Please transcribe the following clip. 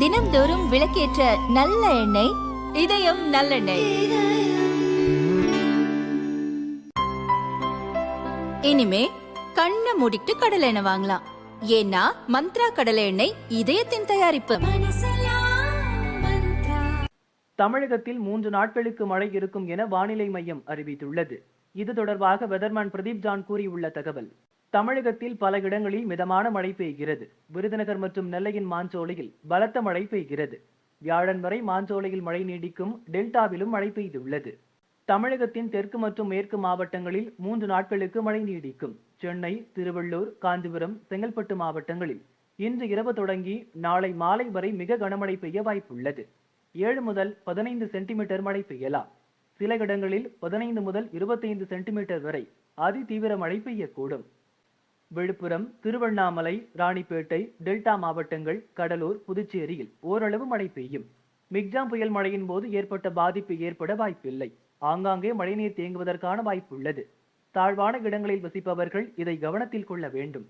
தினம்தோறும் விளக்கேற்ற நல்ல எண்ணெய் இதயம் நல்லெண்ணெய். இனிமே கண்ணை மூடிட்டு கடலை எண்ணெய் வாங்கலாம். ஏன்னா மந்த்ரா கடலை எண்ணெய் இதயத்தின் தயாரிப்பு. தமிழகத்தில் மூன்று நாட்களுக்கு மழை இருக்கும் என வானிலை மையம் அறிவித்துள்ளது. இது தொடர்பாக வெதர்மேன் பிரதீப் ஜான் கூறியுள்ள தகவல். தமிழகத்தில் பல இடங்களில் மிதமான மழை பெய்கிறது. விருதுநகர் மற்றும் நெல்லையின் மாஞ்சோலையில் பலத்த மழை பெய்கிறது. வியாழன் வரை மாஞ்சோலையில் மழை நீடிக்கும் டெல்டாவிலும் மழை பெய்துள்ளது. தமிழகத்தின் தெற்கு மற்றும் மேற்கு மாவட்டங்களில் மூன்று நாட்களுக்கு மழை நீடிக்கும். சென்னை திருவள்ளூர் காஞ்சிபுரம் செங்கல்பட்டு மாவட்டங்களில் இன்று இரவு தொடங்கி நாளை மாலை வரை மிக கனமழை பெய்ய வாய்ப்புள்ளது. ஏழு முதல் பதினைந்து சென்டிமீட்டர் மழை பெய்யலாம். சில இடங்களில் பதினைந்து முதல் இருபத்தைந்து சென்டிமீட்டர் வரை அதி தீவிர மழை பெய்யக்கூடும். விழுப்புரம் திருவண்ணாமலை ராணிப்பேட்டை டெல்டா மாவட்டங்கள் கடலூர் புதுச்சேரியில் ஓரளவு மழை பெய்யும். மிக்ஜாம் புயல் மழையின் போது ஏற்பட்ட பாதிப்பு ஏற்பட வாய்ப்பில்லை. ஆங்காங்கே மழைநீர் தேங்குவதற்கான வாய்ப்புள்ளது. தாழ்வான இடங்களில் வசிப்பவர்கள் இதை கவனத்தில் கொள்ள வேண்டும்.